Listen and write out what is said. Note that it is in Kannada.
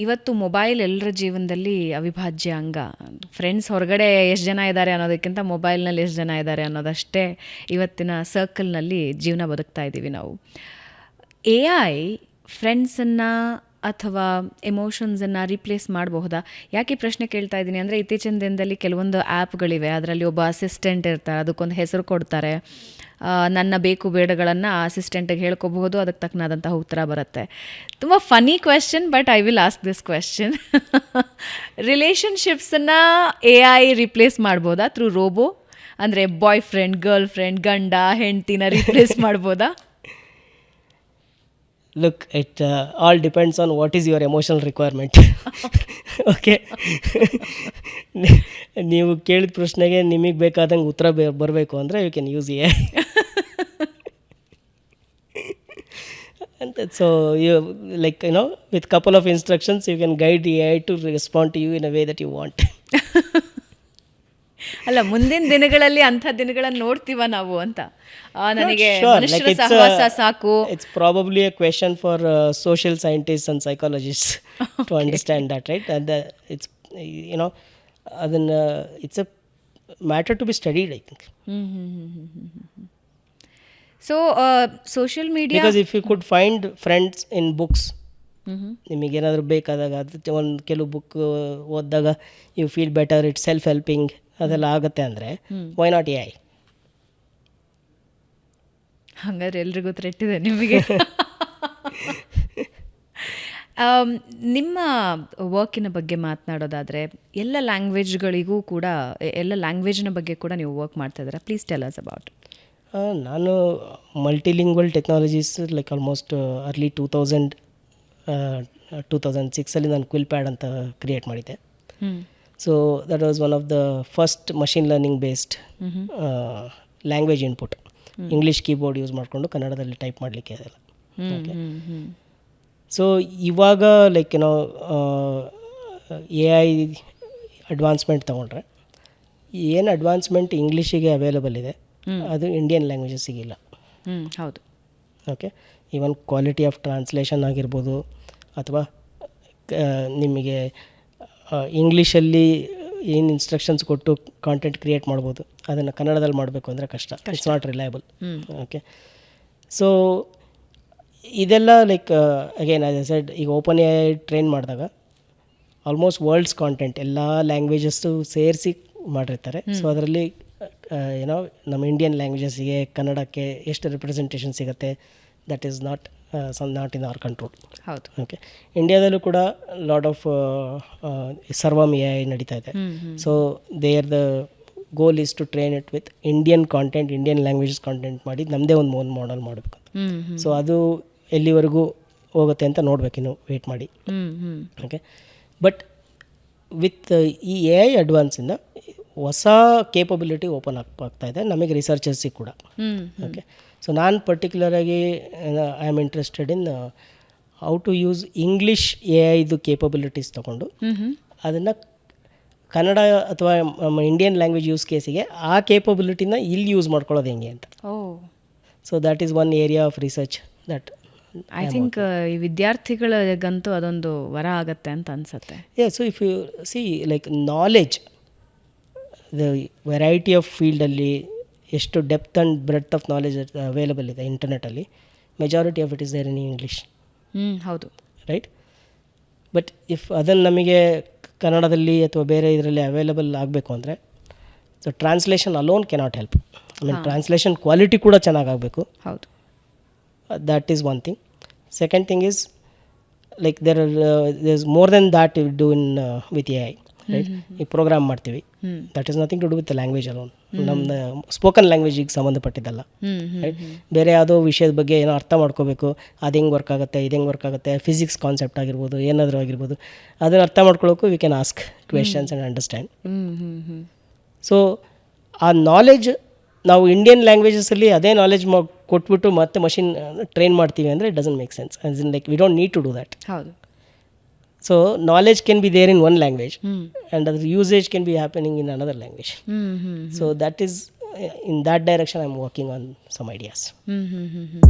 ಇವತ್ತು ಮೊಬೈಲ್ ಎಲ್ಲರ ಜೀವನದಲ್ಲಿ ಅವಿಭಾಜ್ಯ ಅಂಗ. ಫ್ರೆಂಡ್ಸ್ ಹೊರಗಡೆ ಎಷ್ಟು ಜನ ಇದ್ದಾರೆ ಅನ್ನೋದಕ್ಕಿಂತ ಮೊಬೈಲ್ನಲ್ಲಿ ಎಷ್ಟು ಜನ ಇದ್ದಾರೆ ಅನ್ನೋದಷ್ಟೇ ಇವತ್ತಿನ ಸರ್ಕಲ್ನಲ್ಲಿ ಜೀವನ ಬದುಕ್ತಾ ಇದ್ದೀವಿ ನಾವು. ಎ ಐ ಫ್ರೆಂಡ್ಸನ್ನು ಅಥವಾ ಎಮೋಷನ್ಸನ್ನು ರೀಪ್ಲೇಸ್ ಮಾಡಬಹುದಾ? ಯಾಕೆ ಪ್ರಶ್ನೆ ಕೇಳ್ತಾ ಇದ್ದೀನಿ ಅಂದರೆ ಇತ್ತೀಚಿನ ದಿನದಲ್ಲಿ ಕೆಲವೊಂದು ಆ್ಯಪ್ಗಳಿವೆ ಅದರಲ್ಲಿ ಒಬ್ಬ ಅಸಿಸ್ಟೆಂಟ್ ಇರ್ತಾರೆ ಅದಕ್ಕೊಂದು ಹೆಸರು ಕೊಡ್ತಾರೆ. ನನ್ನ ಬೇಕು ಬೇಡಗಳನ್ನು ಆ ಅಸಿಸ್ಟೆಂಟಿಗೆ ಹೇಳ್ಕೋಬಹುದು ಅದಕ್ಕೆ ತಕ್ಕನಾದಂತಹ ಉತ್ತರ ಬರುತ್ತೆ. ತುಂಬ funny question but I will ask this question ರಿಲೇಷನ್ಶಿಪ್ಸನ್ನು A I replace ಮಾಡ್ಬೋದಾ? ಥ್ರೂ ರೋಬೋ ಅಂದರೆ ಬಾಯ್ ಫ್ರೆಂಡ್ ಗರ್ಲ್ ಫ್ರೆಂಡ್ ಗಂಡ ಹೆಂಡ್ತಿನ ರಿಪ್ಲೇಸ್ ಮಾಡ್ಬೋದಾ? Look it uh, all depends on what is your emotional requirement. Okay ನೀವು ಕೇಳಿದ ಪ್ರಶ್ನೆಗೆ ನಿಮಗೆ ಬೇಕಾದಂಗೆ ಉತ್ತರ ಬೇ ಬರಬೇಕು ಅಂದರೆ ಯು ಕ್ಯಾನ್ ಯೂಸ್ ಎ ಅಂತ so you like you know with couple of instructions you can guide A I to respond to you in a way that you want ಅಲ್ಲ ಮುಂದಿನ ದಿನಗಳಲ್ಲಿ ಅಂತ ದಿನಗಳನ್ನು ನೋಡ್ತೀವ ನಾವು ಅಂತ. ನನಗೆ ಸಾಕು. It's probably a question for social scientist and psychologist to understand that right and it's you know ಅದನ್ನ it's a matter to be study I think so social media if you could find friends in books ನಿಮಗೇನಾದರೂ ಬೇಕಾದಾಗ ಅದು ಒಂದು ಕೆಲವು ಬುಕ್ ಓದಿದಾಗ you feel better it's self helping ಅದೆಲ್ಲ ಆಗುತ್ತೆ ಅಂದರೆ ವೈ ನಾಟ್ ಎ ಐ ಹಂಗಾದ್ರೆ ಎಲ್ರಿಗೂ ತ್ರೆಟ್ ಇದೆ ನಿಮಗೆ. ನಿಮ್ಮ ವರ್ಕಿನ ಬಗ್ಗೆ ಮಾತನಾಡೋದಾದರೆ ಎಲ್ಲ ಲ್ಯಾಂಗ್ವೇಜ್ಗಳಿಗೂ ಕೂಡ ಎಲ್ಲ ಲ್ಯಾಂಗ್ವೇಜ್ನ ಬಗ್ಗೆ ಕೂಡ ನೀವು ವರ್ಕ್ ಮಾಡ್ತಾ ಇದ್ದೀರಾ? ಪ್ಲೀಸ್ ಟೆಲ್ ಅಸ್ ಅಬೌಟ್ ನಾನು multilingual technologies like almost early two thousand two thousand ಸಿಕ್ಸಲ್ಲಿ ನಾನು ಕ್ವಿಲ್ ಪ್ಯಾಡ್ ಅಂತ ಕ್ರಿಯೇಟ್ ಮಾಡಿದ್ದೆ. So that was one of the first machine learning based language input English keyboard use ಮಾಡಿಕೊಂಡು ಕನ್ನಡದಲ್ಲಿ ಟೈಪ್ ಮಾಡಲಿಕ್ಕೆ ಅದೆಲ್ಲ ಓಕೆ ಸೊ ಇವಾಗ ಲೈಕ್ ಏನೋ ಎ ಐ ಅಡ್ವಾನ್ಸ್ಮೆಂಟ್ ತೊಗೊಂಡ್ರೆ ಏನು ಅಡ್ವಾನ್ಸ್ಮೆಂಟ್ ಇಂಗ್ಲೀಷಿಗೆ ಅವೈಲಬಲ್ ಇದೆ ಅದು ಇಂಡಿಯನ್ ಲ್ಯಾಂಗ್ವೇಜಸ್ಸಿಗೆ ಇಲ್ಲ. ಹೌದು. Okay even quality of translation ಆಗಿರ್ಬೋದು ಅಥವಾ ನಿಮಗೆ ಇಂಗ್ಲೀಷಲ್ಲಿ ಏನು ಇನ್ಸ್ಟ್ರಕ್ಷನ್ಸ್ ಕೊಟ್ಟು ಕಾಂಟೆಂಟ್ ಕ್ರಿಯೇಟ್ ಮಾಡ್ಬೋದು. ಅದನ್ನು ಕನ್ನಡದಲ್ಲಿ ಮಾಡಬೇಕು ಅಂದರೆ ಕಷ್ಟ. It's not reliable okay so ಇದೆಲ್ಲ like again as I said ಈಗ ಓಪನ್ ಎ ಟ್ರೈನ್ ಮಾಡಿದಾಗ ಆಲ್ಮೋಸ್ಟ್ ವರ್ಲ್ಡ್ಸ್ ಕಾಂಟೆಂಟ್ ಎಲ್ಲ ಲ್ಯಾಂಗ್ವೇಜಸ್ಸು ಸೇರಿಸಿ ಮಾಡಿರ್ತಾರೆ. ಸೊ ಅದರಲ್ಲಿ ಏನೋ ನಮ್ಮ ಇಂಡಿಯನ್ ಲ್ಯಾಂಗ್ವೇಜಸ್ಸಿಗೆ ಕನ್ನಡಕ್ಕೆ ಎಷ್ಟು ರಿಪ್ರೆಸೆಂಟೇಷನ್ ಸಿಗುತ್ತೆ that is not some not in our control. ಹೌದು. ಓಕೆ. ಇಂಡಿಯಾದಲ್ಲೂ ಕೂಡ lot of Sarvam A I ನಡೀತಾ ಇದೆ. So they are the goal is to train it with Indian content Indian languages content ಮಾಡಿ ನಮ್ಮದೇ ಒಂದು ಓನ್ ಮಾಡಲ್ ಮಾಡಬೇಕು ಸೊ ಅದು ಎಲ್ಲಿವರೆಗೂ ಹೋಗುತ್ತೆ ಅಂತ ನೋಡಬೇಕಿನ್ನು ವೆಯ್ಟ್ ಮಾಡಿ. ಓಕೆ ಬಟ್ ವಿತ್ ಈ ಎ ಐ ಅಡ್ವಾನ್ಸಿಂದ ಹೊಸ ಕೇಪಬಿಲಿಟಿ ಓಪನ್ ಆಗ್ ಆಗ್ತಾ ಇದೆ. ನಮಗೆ ರಿಸರ್ಚರ್ಸಿಗೆ ಕೂಡ. ಓಕೆ ಸೊ ನಾನು ಪರ್ಟಿಕ್ಯುಲರಾಗಿ I am interested in how to use English A ಐದು ಕೇಪಬಿಲಿಟೀಸ್ ತೊಗೊಂಡು ಅದನ್ನು ಕನ್ನಡ ಅಥವಾ ನಮ್ಮ ಇಂಡಿಯನ್ ಲ್ಯಾಂಗ್ವೇಜ್ ಯೂಸ್ ಕೇಸಿಗೆ ಆ ಕೇಪಬಿಲಿಟಿನ ಇಲ್ಲಿ ಯೂಸ್ ಮಾಡ್ಕೊಳ್ಳೋದು ಹೆಂಗೆ ಅಂತ. So that is one area of research that I think ಈ ವಿದ್ಯಾರ್ಥಿಗಳಿಗಂತೂ ಅದೊಂದು ವರ ಆಗುತ್ತೆ ಅಂತ ಅನ್ಸುತ್ತೆ. So if you see like like variety of ಫೀಲ್ಡಲ್ಲಿ ಎಷ್ಟು depth and breadth of knowledge available ಇದೆ ಇಂಟರ್ನೆಟಲ್ಲಿ majority of it is there in English ಹ್ಞೂ ಹೌದು. ರೈಟ್ ಬಟ್ ಇಫ್ ಅದನ್ನು ನಮಗೆ ಕನ್ನಡದಲ್ಲಿ ಅಥವಾ ಬೇರೆ ಇದರಲ್ಲಿ ಅವೈಲಬಲ್ ಆಗಬೇಕು ಅಂದರೆ so translation alone cannot help I mean translation quality ಕೂಡ ಚೆನ್ನಾಗಾಗಬೇಕು ಹೌದು. That is one thing. Second thing is like there there is more than that you do in with A with right? ಈ ಪ್ರೋಗ್ರಾಮ್ ಮಾಡ್ತೀವಿ. That is nothing to do with language alone ನಮ್ದು ಸ್ಪೋಕನ್ ಲ್ಯಾಂಗ್ವೇಜಿಗೆ ಸಂಬಂಧಪಟ್ಟಿದ್ದಲ್ಲ ರೈಟ್ ಬೇರೆ ಯಾವುದೋ ವಿಷಯದ ಬಗ್ಗೆ ಏನೋ ಅರ್ಥ ಮಾಡ್ಕೋಬೇಕು ಅದು ಹೆಂಗೆ ವರ್ಕ್ ಆಗುತ್ತೆ ಇದು ಹೆಂಗೆ ವರ್ಕ್ ಆಗುತ್ತೆ ಫಿಸಿಕ್ಸ್ ಕಾನ್ಸೆಪ್ಟ್ ಆಗಿರ್ಬೋದು ಏನಾದರೂ ಆಗಿರ್ಬೋದು ಅದನ್ನು ಅರ್ಥ ಮಾಡ್ಕೊಳ್ಳೋಕ್ಕೂ we can ask questions and understand so ಆ ನಾಲೆಜ್ ನಾವು ಇಂಡಿಯನ್ ಲ್ಯಾಂಗ್ವೇಜಸಲ್ಲಿ ಅದೇ ನಾಲೆಜ್ ಕೊಟ್ಬಿಟ್ಟು ಮತ್ತೆ ಮಷಿನ್ ಟ್ರೈನ್ ಮಾಡ್ತೀವಿ ಅಂದರೆ it doesn't make sense as in like we don't need to do that ಹೌದು. So knowledge can be there in one language, mm. and the usage can be happening in another language. Mm-hmm. So that is uh, in that direction. I'm working on some ideas. Mm-hmm.